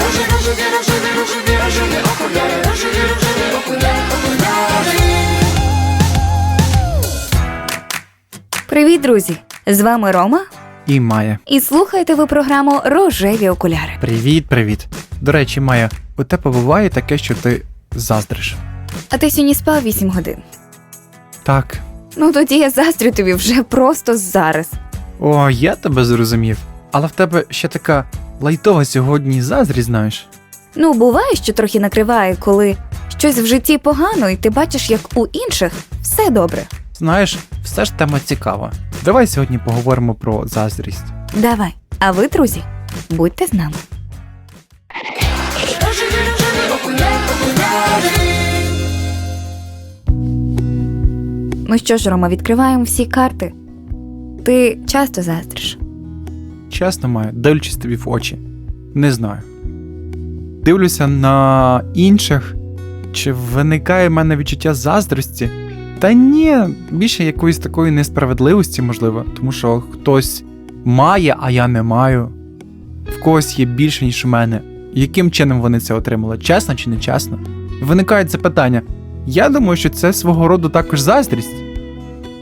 Рожеві, рожеві, рожеві, рожеві, рожеві окуляри, рожеві, рожеві окуляри, окуляри. Привіт, друзі! З вами Рома, І Майя. і слухаєте ви програму Рожеві окуляри. Привіт, привіт. До речі, Майя, у тебе буває таке, що ти заздриш. А ти сьогодні спав 8 годин. Так. Ну тоді я заздрю тобі вже просто зараз. О, я тебе зрозумів. Але в тебе ще така лайтова сьогодні заздрість, знаєш. Ну, буває, що трохи накриває, коли щось в житті погано, і ти бачиш, як у інших все добре. Знаєш, все ж тема цікава. Давай сьогодні поговоримо про заздрість. Давай. А ви, друзі, будьте з нами. Ну що ж, Рома, відкриваємо всі карти. Ти часто заздриш. Чесно, Майя, дивлячись тобі в очі. Не знаю. Дивлюся на інших, чи виникає в мене відчуття заздрості. Та ні, більше якоїсь такої несправедливості, можливо, тому що хтось має, а я не маю. В когось є більше, ніж у мене. Яким чином вони це отримали? Чесно чи не чесно? Виникають запитання. Я думаю, що це свого роду також заздрість.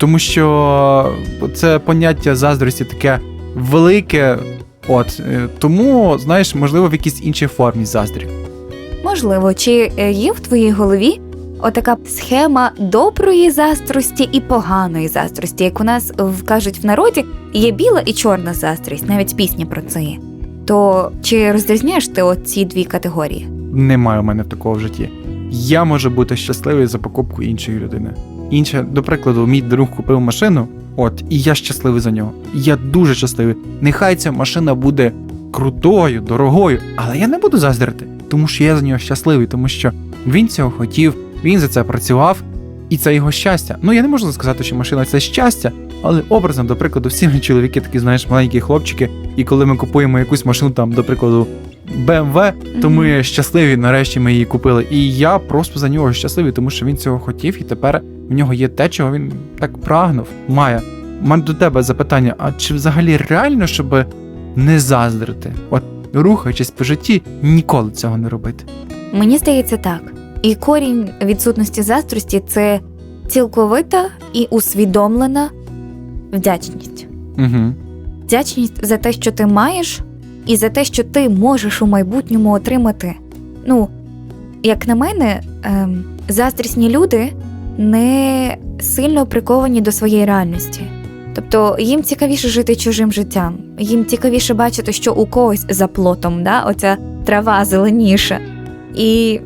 Тому що це поняття заздрості таке велике. От е, тому, знаєш, можливо, в якійсь іншій формі заздрі. Можливо, чи е, є в твоїй голові отака схема доброї заздрості і поганої заздрості, як у нас кажуть в народі, є біла і чорна заздрість, навіть пісня про це є. То чи розрізняєш ти оці дві категорії? Немає у мене такого в житті. Я можу бути щасливий за покупку іншої людини. Інше, до прикладу, мій друг купив машину, от, і я щасливий за нього. Я дуже щасливий. Нехай ця машина буде крутою, дорогою, але я не буду заздрити, тому що я за нього щасливий, тому що він цього хотів, він за це працював, і це його щастя. Ну я не можу сказати, що машина це щастя, але образом, до прикладу, всі ми чоловіки такі, знаєш, маленькі хлопчики, і коли ми купуємо якусь машину, там, до прикладу, BMW, то Мгм. ми щасливі, нарешті ми її купили. І я просто за нього щасливий, тому що він цього хотів, і тепер в нього є те, чого він так прагнув. У мене до тебе запитання: а чи взагалі реально, щоб не заздрити? От рухаючись по житті, ніколи цього не робити. Мені здається так. І корінь відсутності заздрості це цілковита і усвідомлена вдячність. Угу. Вдячність за те, що ти маєш, і за те, що ти можеш у майбутньому отримати. Ну, як на мене, ем, заздрісні люди не сильно приковані до своєї реальності. Тобто їм цікавіше жити чужим життям, їм цікавіше бачити, що у когось за плотом, да, оця трава зеленіша. І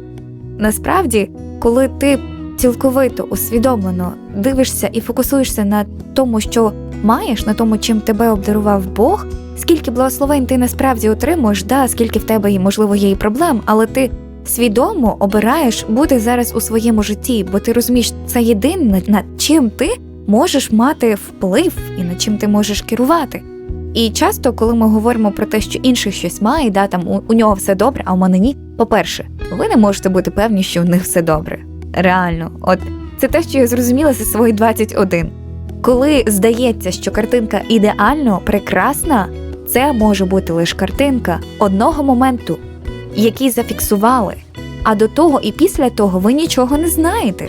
насправді, коли ти цілковито усвідомлено дивишся і фокусуєшся на тому, що маєш, на тому, чим тебе обдарував Бог, скільки благословень ти насправді отримуєш, да, скільки в тебе можливо є і проблем, але ти свідомо обираєш бути зараз у своєму житті, бо ти розумієш, це єдине, над чим ти можеш мати вплив і над чим ти можеш керувати. І часто, коли ми говоримо про те, що інший щось має, да, там у, у нього все добре, а у мене ні. По-перше, ви не можете бути певні, що у них все добре. Реально, от це те, що я зрозуміла за свої 21. Коли здається, що картинка ідеально прекрасна, це може бути лише картинка одного моменту, який зафіксували. А до того і після того ви нічого не знаєте.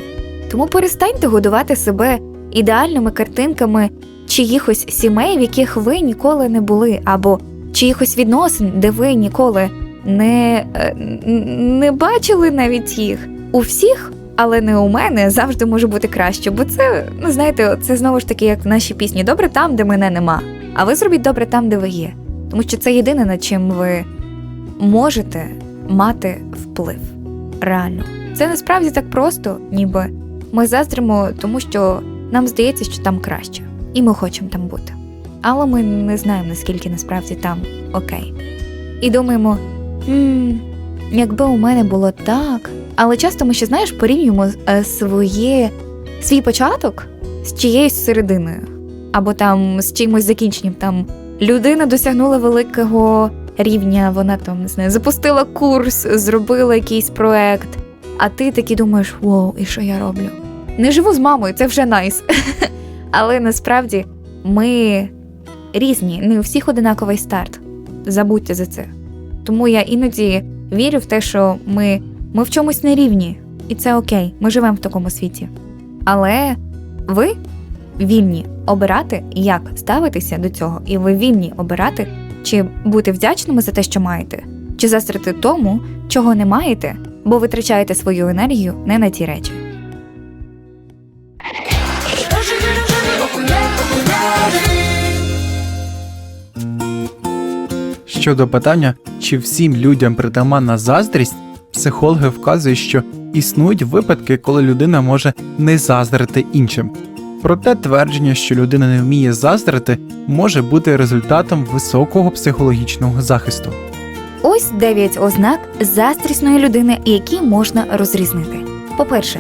Тому перестаньте годувати себе ідеальними картинками чиїхось сімей, в яких ви ніколи не були, або чиїхось відносин, де ви ніколи не, е, не бачили навіть їх. У всіх, але не у мене, завжди може бути краще, бо це, ну знаєте, це знову ж таки, як в нашій пісні Добре там, де мене нема. А ви зробіть добре там, де ви є. Тому що це єдине, над чим ви можете мати вплив. Реально. Це насправді так просто, ніби ми заздримо, тому що нам здається, що там краще, і ми хочемо там бути. Але ми не знаємо, наскільки насправді там окей. І думаємо, «М, якби у мене було так. Але часто ми ще знаєш, порівнюємо е, своє, свій початок з чиєюсь серединою, або там з чимось закінченням. Там людина досягнула великого рівня, вона там не знаю, запустила курс, зробила якийсь проект. А ти таки думаєш, воу, і що я роблю? Не живу з мамою, це вже найс. Але насправді ми різні, не у всіх одинаковий старт. Забудьте за це. Тому я іноді вірю в те, що ми, ми в чомусь не рівні, і це окей, ми живемо в такому світі. Але ви вільні обирати, як ставитися до цього, і ви вільні обирати, чи бути вдячними за те, що маєте, чи застрити тому, чого не маєте, бо витрачаєте свою енергію не на ті речі. Щодо питання, чи всім людям притаманна заздрість, психологи вказують, що існують випадки, коли людина може не заздрити іншим. Проте твердження, що людина не вміє заздрити, може бути результатом високого психологічного захисту. Ось 9 ознак заздрісної людини, які можна розрізнити. По-перше,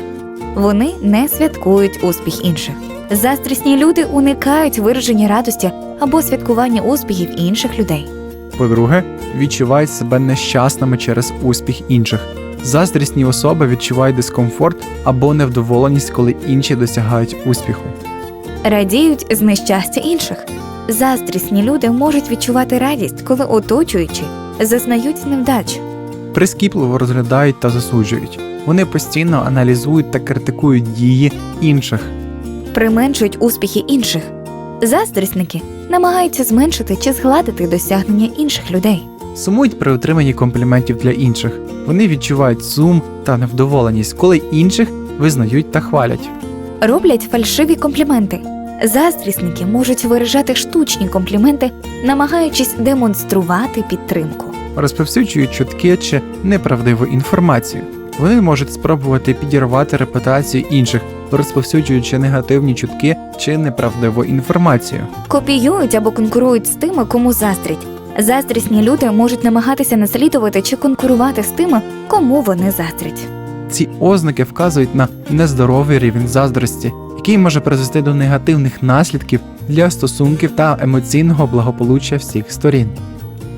вони не святкують успіх інших. Заздрісні люди уникають вираження радості або святкування успіхів інших людей. По-друге, відчувають себе нещасними через успіх інших. Заздрісні особи відчувають дискомфорт або невдоволеність, коли інші досягають успіху. Радіють з нещастя інших. Заздрісні люди можуть відчувати радість, коли оточуючі зазнають невдач. Прискіпливо розглядають та засуджують. Вони постійно аналізують та критикують дії інших. применшують успіхи інших. Заздрісники намагаються зменшити чи згладити досягнення інших людей. Сумують при отриманні компліментів для інших. Вони відчувають сум та невдоволеність, коли інших визнають та хвалять. Роблять фальшиві компліменти. Заздрісники можуть виражати штучні компліменти, намагаючись демонструвати підтримку. розповсюджують чутки чи неправдиву інформацію. Вони можуть спробувати підірвати репутацію інших, розповсюджуючи негативні чутки чи неправдиву інформацію. Копіюють або конкурують з тими, кому заздрять. Заздрісні люди можуть намагатися наслідувати чи конкурувати з тими, кому вони заздрять. Ці ознаки вказують на нездоровий рівень заздрості, який може призвести до негативних наслідків для стосунків та емоційного благополуччя всіх сторін.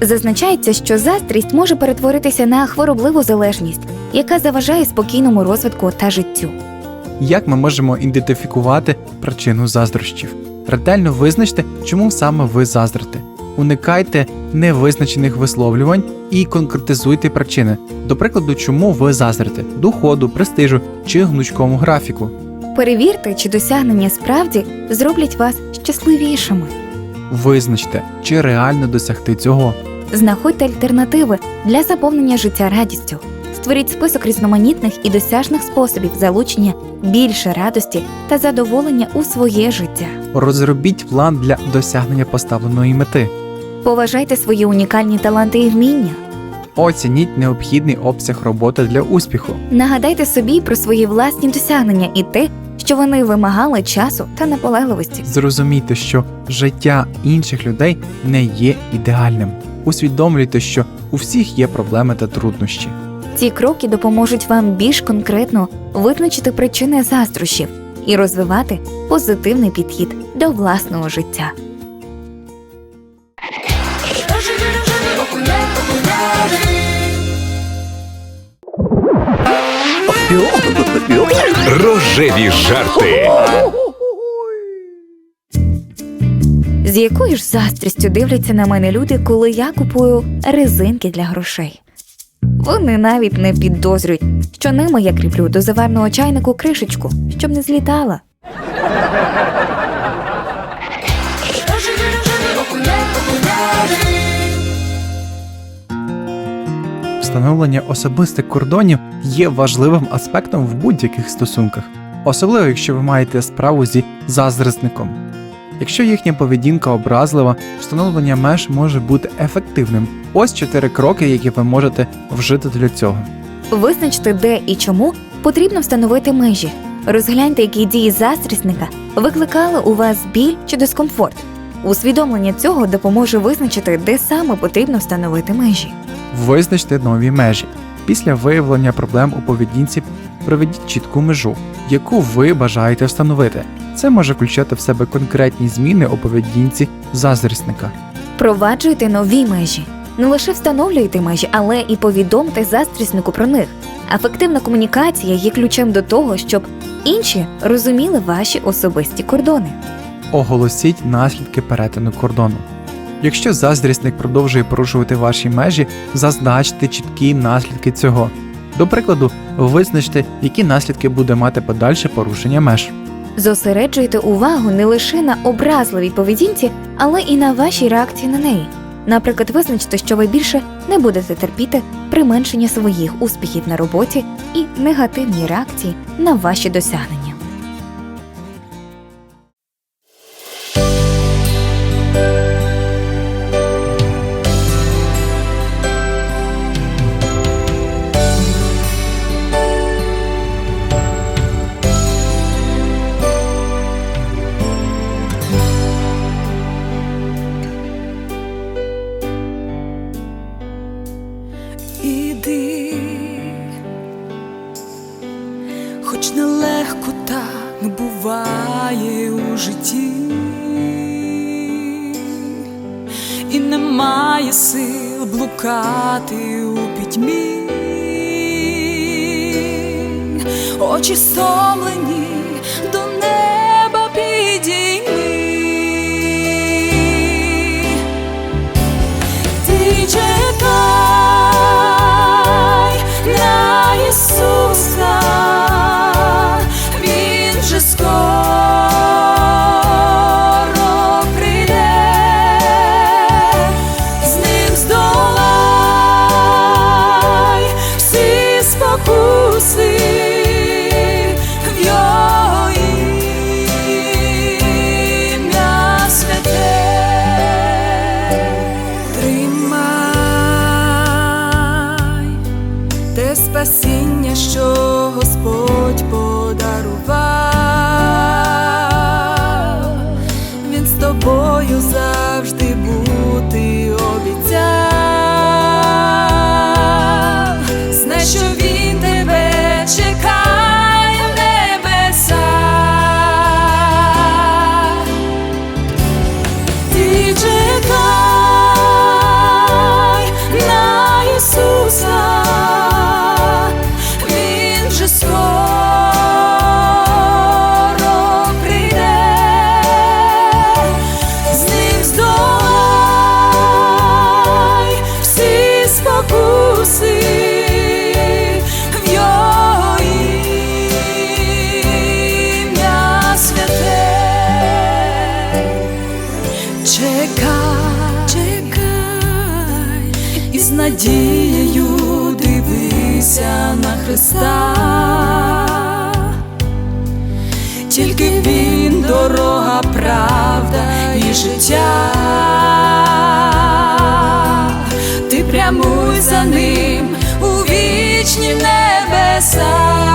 Зазначається, що заздрість може перетворитися на хворобливу залежність, яка заважає спокійному розвитку та життю. Як ми можемо ідентифікувати причину заздрощів? Ретельно визначте, чому саме ви заздрите. Уникайте невизначених висловлювань і конкретизуйте причини. До прикладу, чому ви заздрите доходу, престижу чи гнучкому графіку. Перевірте, чи досягнення справді зроблять вас щасливішими. Визначте, чи реально досягти цього. Знаходьте альтернативи для заповнення життя радістю. Створіть список різноманітних і досяжних способів залучення більше радості та задоволення у своє життя. Розробіть план для досягнення поставленої мети. Поважайте свої унікальні таланти і вміння. Оцініть необхідний обсяг роботи для успіху. Нагадайте собі про свої власні досягнення і те, що вони вимагали часу та наполегливості. Зрозумійте, що життя інших людей не є ідеальним. Усвідомлюйте, що у всіх є проблеми та труднощі. Ці кроки допоможуть вам більш конкретно визначити причини заздрощів і розвивати позитивний підхід до власного життя. Рожеві, жарти. З якою ж заздрістю дивляться на мене люди, коли я купую резинки для грошей? Вони навіть не підозрюють, що ними я кріплю до заварного чайнику кришечку, щоб не злітала. Встановлення особистих кордонів є важливим аспектом в будь-яких стосунках, особливо якщо ви маєте справу зі заздрісником. Якщо їхня поведінка образлива, встановлення меж може бути ефективним. Ось чотири кроки, які ви можете вжити для цього. Визначте, де і чому потрібно встановити межі. Розгляньте, які дії заздрісника викликали у вас біль чи дискомфорт. Усвідомлення цього допоможе визначити, де саме потрібно встановити межі. Визначте нові межі. Після виявлення проблем у поведінці проведіть чітку межу, яку ви бажаєте встановити. Це може включати в себе конкретні зміни у поведінці заздрісника. Проваджуйте нові межі. Не лише встановлюйте межі, але і повідомте заздріснику про них. Ефективна комунікація є ключем до того, щоб інші розуміли ваші особисті кордони. оголосіть наслідки перетину кордону. Якщо заздрісник продовжує порушувати ваші межі, зазначте чіткі наслідки цього. До прикладу, визначте, які наслідки буде мати подальше порушення меж. Зосереджуйте увагу не лише на образливій поведінці, але і на вашій реакції на неї. Наприклад, визначте, що ви більше не будете терпіти применшення своїх успіхів на роботі і негативні реакції на ваші досягнення. Іди, хоч нелегко так буває у житті, і немає сил блукати у пітьмі, очі стомлені надією дивися на Христа. Тільки Він дорога, правда і життя. Ти прямуй за ним у вічні небеса.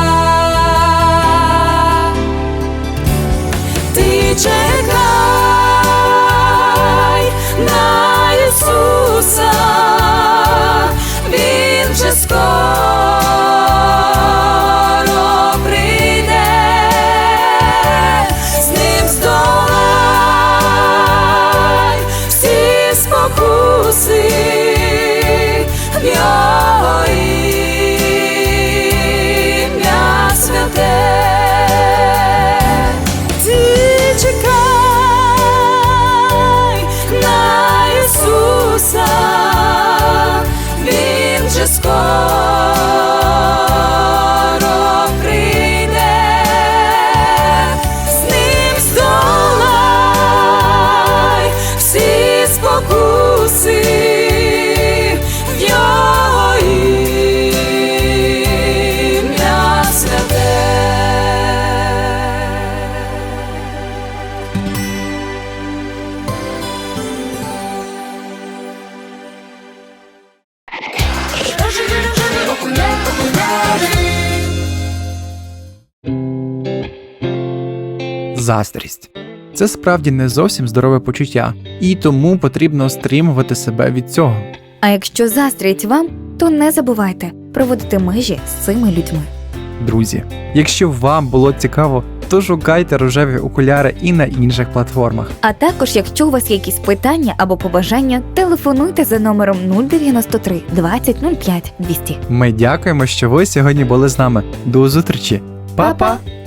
Заздрість. Це справді не зовсім здорове почуття, і тому потрібно стримувати себе від цього. А якщо заздрять вам, то не забувайте проводити межі з цими людьми. Друзі, якщо вам було цікаво, то шукайте рожеві окуляри і на інших платформах. А також, якщо у вас є якісь питання або побажання, телефонуйте за номером 093 20 05 200. Ми дякуємо, що ви сьогодні були з нами. До зустрічі, Па-па! Па-па!